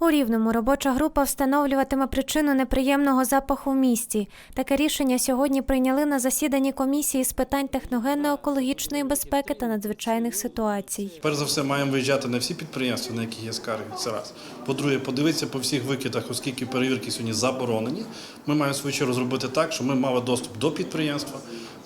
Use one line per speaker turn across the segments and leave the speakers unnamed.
У Рівному робоча група встановлюватиме причину неприємного запаху в місті. Таке рішення сьогодні прийняли на засіданні комісії з питань техногенно-екологічної безпеки та надзвичайних ситуацій.
Перш за все, маємо виїжджати на всі підприємства, на які є скарги. Це раз. По-друге, подивитися по всіх викидах, оскільки перевірки сьогодні заборонені. Ми маємо в свою чергу зробити так, щоб ми мали доступ до підприємства,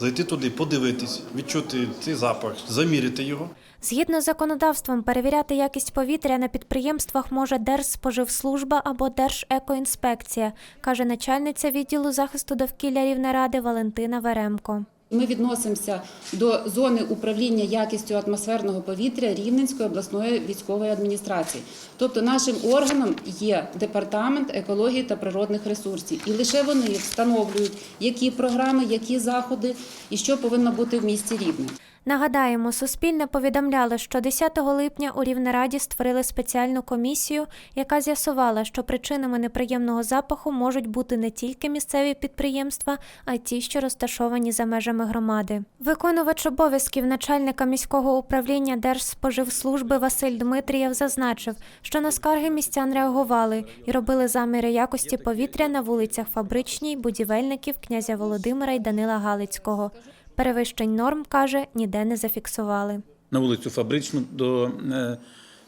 зайти туди, подивитись, відчути цей запах, заміряти його.
Згідно з законодавством, перевіряти якість повітря на підприємствах може Держспоживслужба або Держекоінспекція, каже начальниця відділу захисту довкілля Рівнеради Валентина Веремко.
Ми відносимося до зони управління якістю атмосферного повітря Рівненської обласної військової адміністрації. Тобто нашим органом є департамент екології та природних ресурсів, і лише вони встановлюють, які програми, які заходи і що повинно бути в місті Рівне.
Нагадаємо, Суспільне повідомляло, що 10 липня у Рівнераді створили спеціальну комісію, яка з'ясувала, що причинами неприємного запаху можуть бути не тільки місцеві підприємства, а й ті, що розташовані за межами громади. Виконувач обов'язків начальника міського управління Держспоживслужби Василь Дмитрієв зазначив, що на скарги містян реагували і робили заміри якості повітря на вулицях Фабричній, будівельників князя Володимира і Данила Галицького. Перевищень норм, каже, ніде не зафіксували.
на вулицю Фабричну до, е,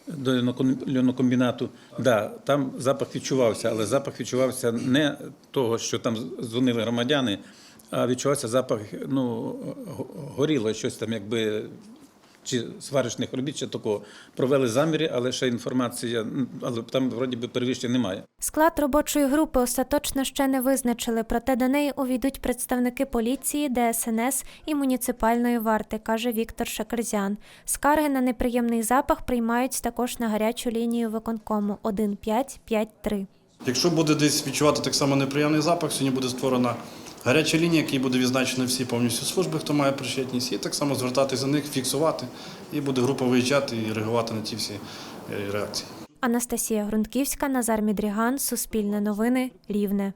до льоноком- льонокомбінату. Да, там запах відчувався, але запах відчувався не того, що там дзвонили громадяни, а відчувався запах ну, горіло щось там, якби. Чи сварочних робіт, чи такого. Провели заміри, але ще інформація, але там вроді би перевищень немає.
Склад робочої групи остаточно ще не визначили, проте до неї увійдуть представники поліції, ДСНС і муніципальної варти, каже Віктор Шакерзян. Скарги на неприємний запах приймають також на гарячу лінію виконкому 1553.
Якщо буде десь відчувати так само неприємний запах, сьогодні буде створена гаряча лінія, якій буде відзначено всі повністю служби, хто має причетність, і так само звертатися за них, фіксувати, і буде група виїжджати і реагувати на ті всі е, реакції.
Анастасія Грунтківська, Назар Мідріган, Суспільне новини, Рівне.